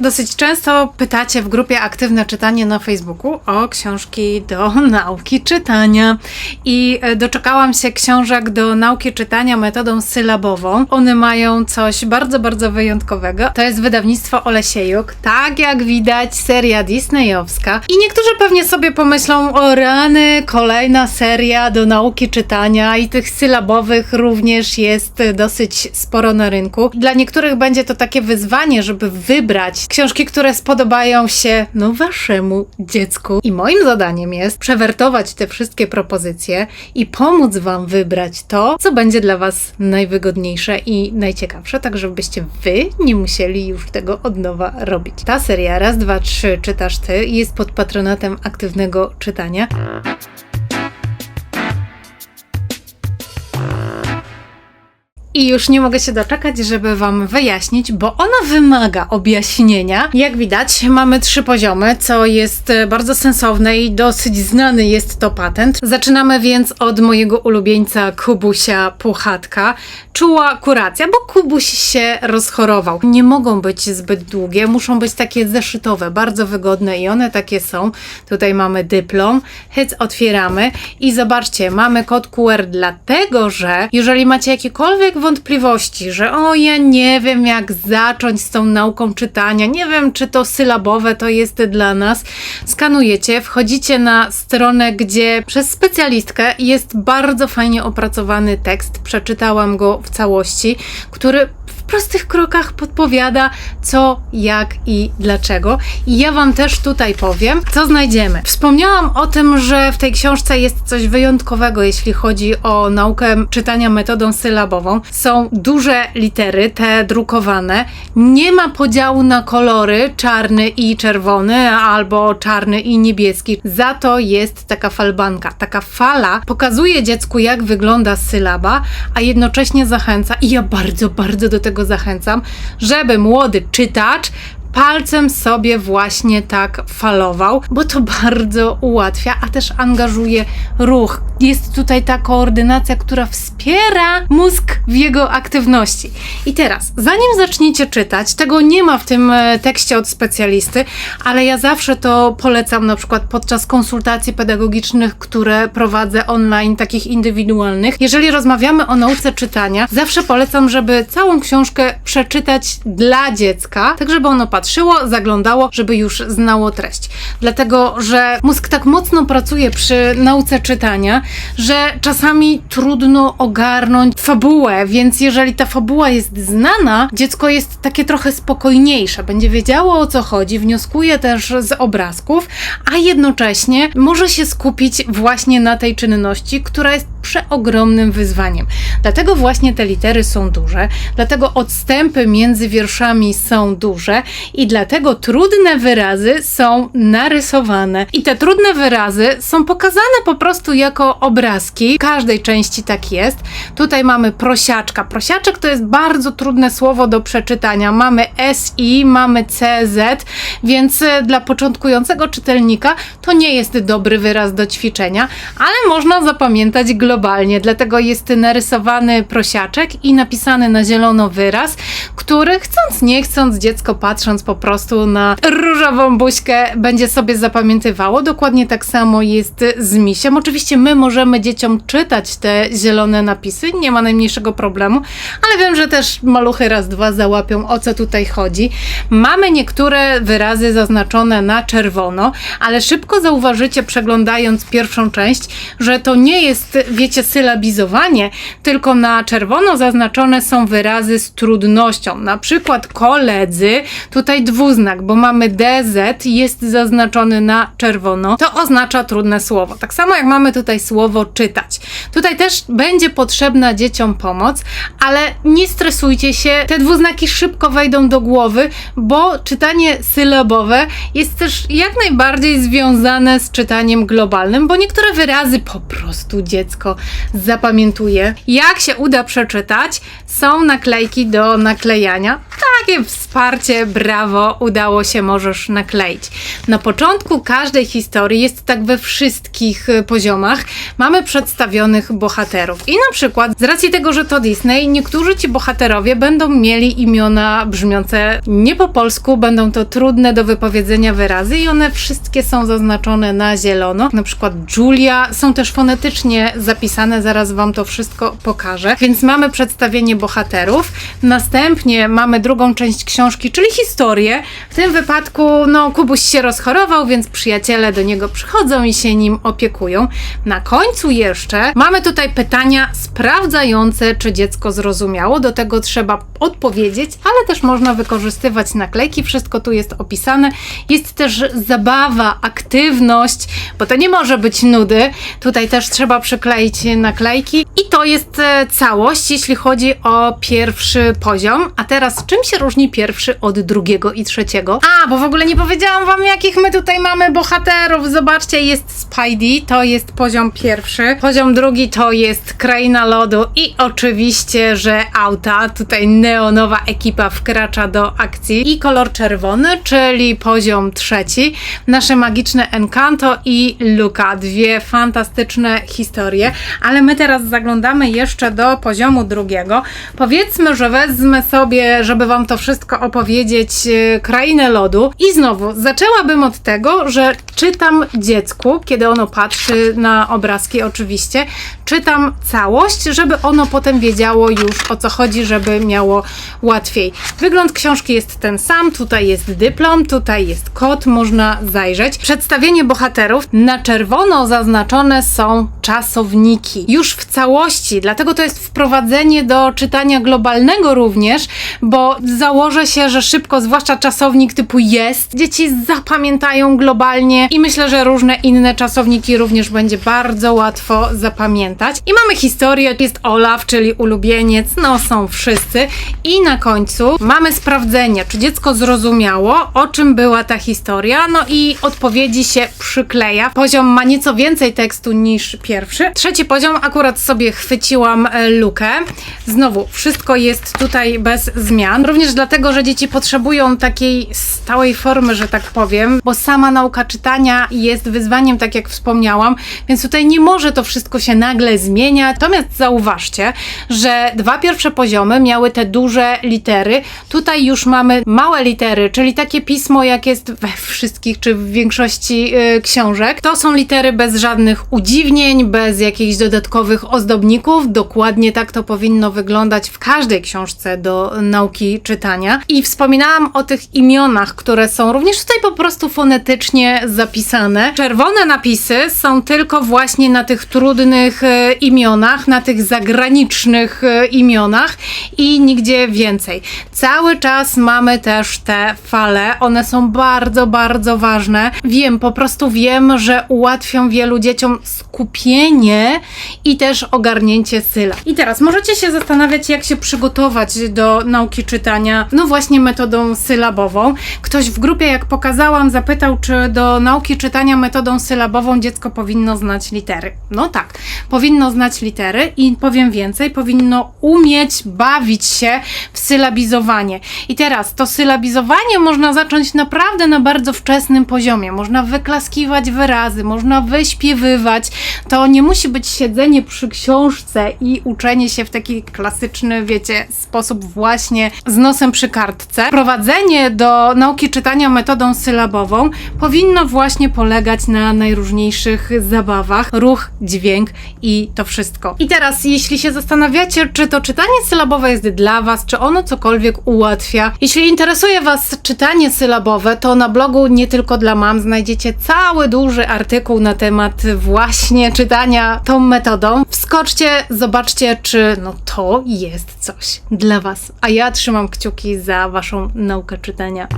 Dosyć często pytacie w grupie Aktywne Czytanie na Facebooku o książki do nauki czytania. I e, doczekałam się książek do nauki czytania metodą sylabową. One mają coś bardzo, bardzo wyjątkowego. To jest wydawnictwo Olesiejuk. Tak jak widać, seria disneyowska. I niektórzy pewnie sobie pomyślą, o rany, kolejna seria do nauki czytania i tych sylabowych również jest e, dosyć sporo na rynku. Dla niektórych będzie to takie wyzwanie, żeby wybrać książki, które spodobają się no waszemu dziecku. I moim zadaniem jest przewertować te wszystkie propozycje i pomóc wam wybrać to, co będzie dla was najwygodniejsze i najciekawsze, tak żebyście wy nie musieli już tego od nowa robić. Ta seria raz, dwa, trzy czytasz ty jest pod patronatem aktywnego czytania. I już nie mogę się doczekać, żeby Wam wyjaśnić, bo ona wymaga objaśnienia. Jak widać, mamy trzy poziomy, co jest e, bardzo sensowne i dosyć znany jest to patent. Zaczynamy więc od mojego ulubieńca Kubusia Puchatka. Czuła kuracja, bo Kubuś się rozchorował. Nie mogą być zbyt długie, muszą być takie zeszytowe, bardzo wygodne i one takie są. Tutaj mamy dyplom, hyc otwieramy i zobaczcie, mamy kod QR dlatego, że jeżeli macie jakiekolwiek wątpliwości, że o ja nie wiem jak zacząć z tą nauką czytania, nie wiem czy to sylabowe to jest dla nas, skanujecie, wchodzicie na stronę, gdzie przez specjalistkę jest bardzo fajnie opracowany tekst, przeczytałam go w całości, który prostych krokach podpowiada co, jak i dlaczego. I ja Wam też tutaj powiem, co znajdziemy. Wspomniałam o tym, że w tej książce jest coś wyjątkowego, jeśli chodzi o naukę czytania metodą sylabową. Są duże litery, te drukowane. Nie ma podziału na kolory czarny i czerwony, albo czarny i niebieski. Za to jest taka falbanka. Taka fala pokazuje dziecku, jak wygląda sylaba, a jednocześnie zachęca, i ja bardzo, bardzo do tego zachęcam, żeby młody czytacz palcem sobie właśnie tak falował, bo to bardzo ułatwia, a też angażuje ruch. Jest tutaj ta koordynacja, która wspiera mózg w jego aktywności. I teraz, zanim zaczniecie czytać, tego nie ma w tym e, tekście od specjalisty, ale ja zawsze to polecam na przykład podczas konsultacji pedagogicznych, które prowadzę online, takich indywidualnych. Jeżeli rozmawiamy o nauce czytania, zawsze polecam, żeby całą książkę przeczytać dla dziecka, tak żeby ono patrzyło, zaglądało, żeby już znało treść. Dlatego, że mózg tak mocno pracuje przy nauce czytania, że czasami trudno ogarnąć fabułę, więc jeżeli ta fabuła jest znana, dziecko jest takie trochę spokojniejsze, będzie wiedziało o co chodzi, wnioskuje też z obrazków, a jednocześnie może się skupić właśnie na tej czynności, która jest przeogromnym wyzwaniem. Dlatego właśnie te litery są duże, dlatego odstępy między wierszami są duże i dlatego trudne wyrazy są narysowane. I te trudne wyrazy są pokazane po prostu jako obrazki. W każdej części tak jest. Tutaj mamy prosiaczka. Prosiaczek to jest bardzo trudne słowo do przeczytania. Mamy SI, mamy CZ, więc e, dla początkującego czytelnika to nie jest dobry wyraz do ćwiczenia, ale można zapamiętać globalnie. Dlatego jest narysowany prosiaczek i napisany na zielono wyraz, który chcąc nie chcąc dziecko patrząc po prostu na różową buźkę będzie sobie zapamiętywało. Dokładnie tak samo jest z misiem. Oczywiście my możemy dzieciom czytać te zielone napisy, nie ma najmniejszego problemu, ale wiem, że też maluchy raz, dwa załapią o co tutaj chodzi. Mamy niektóre wyrazy zaznaczone na czerwono, ale szybko zauważycie przeglądając pierwszą część, że to nie jest, wiecie, sylabizowanie, tylko na czerwono zaznaczone są wyrazy z trudnością. Na przykład koledzy, tutaj dwuznak, bo mamy DZ jest zaznaczony na czerwono, to oznacza trudne słowo. Tak samo jak mamy tutaj słowo czytać. Tutaj też będzie potrzebna dzieciom pomoc, ale nie stresujcie się, te dwuznaki szybko wejdą do głowy, bo czytanie sylabowe jest też jak najbardziej związane z czytaniem globalnym, bo niektóre wyrazy po prostu dziecko zapamiętuje. Jak się uda przeczytać, są naklejki do naklejania. Takie wsparcie, brawo, udało się, możesz nakleić. Na początku każdej historii jest tak we wszystkich y, poziomach. Mamy przedstawionych bohaterów. I na przykład, z racji tego, że to Disney, niektórzy ci bohaterowie będą mieli imiona brzmiące nie po polsku, będą to trudne do wypowiedzenia wyrazy i one wszystkie są zaznaczone na zielono. Na przykład Julia są też fonetycznie zapisane, zaraz wam to wszystko pokażę. Więc mamy przedstawienie bohaterów. Następnie mamy drugą część książki, czyli historię. W tym wypadku, no, Kubuś się rozchorował, więc przyjaciele do niego przychodzą i się nim opiekują. Na końcu jeszcze mamy tutaj pytania sprawdzające, czy dziecko zrozumiało. Do tego trzeba odpowiedzieć, ale też można wykorzystywać naklejki. Wszystko tu jest opisane. Jest też zabawa, aktywność, bo to nie może być nudy. Tutaj też trzeba przykleić naklejki. I to jest e, całość, jeśli chodzi o pierwszy poziom. A teraz, czym się różni pierwszy od drugiego i trzeciego? A, bo w ogóle nie powiedziałam wam, jakich my tutaj mamy bohaterów. Zobaczcie, jest Spidey, to jest poziom pierwszy. Poziom drugi to jest Kraina Lodu i oczywiście, że auta. Tutaj neonowa ekipa wkracza do akcji. I kolor czerwony, czyli poziom trzeci. Nasze magiczne Encanto i Luka. Dwie fantastyczne historie. Ale my teraz zaglądamy jeszcze do poziomu drugiego. Powiedzmy, że wezmę sobie, żeby wam to wszystko opowiedzieć, e, Krainę Lodu. I znowu, zaczęłabym od tego, że czytam dziecku, kiedy ono patrzy na obrazki oczywiście, czytam całość, żeby ono potem wiedziało już o co chodzi, żeby miało łatwiej. Wygląd książki jest ten sam, tutaj jest dyplom, tutaj jest kod, można zajrzeć. Przedstawienie bohaterów na czerwono zaznaczone są czasowniki. Już w całości, dlatego to jest wprowadzenie do czytania globalnego również, bo założę się, że szybko, zwłaszcza czasownik typu jest, dzieci zapamiętają globalnie i myślę, że różne inne czasowniki również będzie bardzo łatwo zapamiętać. I mamy historię, jest Olaf, czyli ulubieniec, no są wszyscy. I na końcu mamy sprawdzenie, czy dziecko zrozumiało, o czym była ta historia, no i odpowiedzi się przykleja. Poziom ma nieco więcej tekstu niż pierwszy. Trzeci poziom akurat sobie chwyciłam e, lukę. Znowu, wszystko jest tutaj bez zmian. Również dlatego, że dzieci potrzebują takiej stałej formy, że tak powiem, bo sama nauka czytania jest wyzwaniem, tak jak wspomniałam, więc tutaj nie może to wszystko się nagle zmieniać. Natomiast zauważcie, że dwa pierwsze poziomy miały te duże litery. Tutaj już mamy małe litery, czyli takie pismo, jak jest we wszystkich czy w większości yy, książek. To są litery bez żadnych udziwnień, bez jakichś dodatkowych ozdobników. Dokładnie tak to powinno wyglądać w każdej książce do nauki czytania. I wspominałam o tych imionach, które są również tutaj po prostu fonetycznie zapisane. Czerwone napisy są tylko właśnie na tych trudnych e, imionach, na tych zagranicznych e, imionach i nigdzie więcej. Cały czas mamy też te fale, one są bardzo, bardzo ważne. Wiem, po prostu wiem, że ułatwią wielu dzieciom skupienie i też ogarnięcie syla. I teraz możecie się zastanawiać, jak się przygotować do nauki czytania, no właśnie metodą sylabową. Ktoś w grupie, jak pokazałam, zapytał, czy do nauki czytania metodą sylabową dziecko powinno znać litery. No tak, powinno znać litery i powiem więcej, powinno umieć bawić się w sylabizowanie. I teraz to sylabizowanie można zacząć naprawdę na bardzo wczesnym poziomie. Można wyklaskiwać wyrazy, można wyśpiewywać. To nie musi być siedzenie przy książce i uczenie się w taki klasyczny, wiecie, sposób właśnie z nosem przy kartce. Prowadzenie do nauki czytania metodą sylabową powinno właśnie polegać na najróżniejszych zabawach, ruch, dźwięk i to wszystko. I teraz, jeśli się zastanawiacie, czy to czytanie sylabowe jest dla Was, czy ono cokolwiek ułatwia, jeśli interesuje Was czytanie sylabowe, to na blogu nie tylko dla mam znajdziecie cały duży artykuł na temat właśnie czytania tą metodą. Wskoczcie, zobaczcie, czy no to jest coś dla Was. A ja trzymam kciuki za Waszą naukę czytania.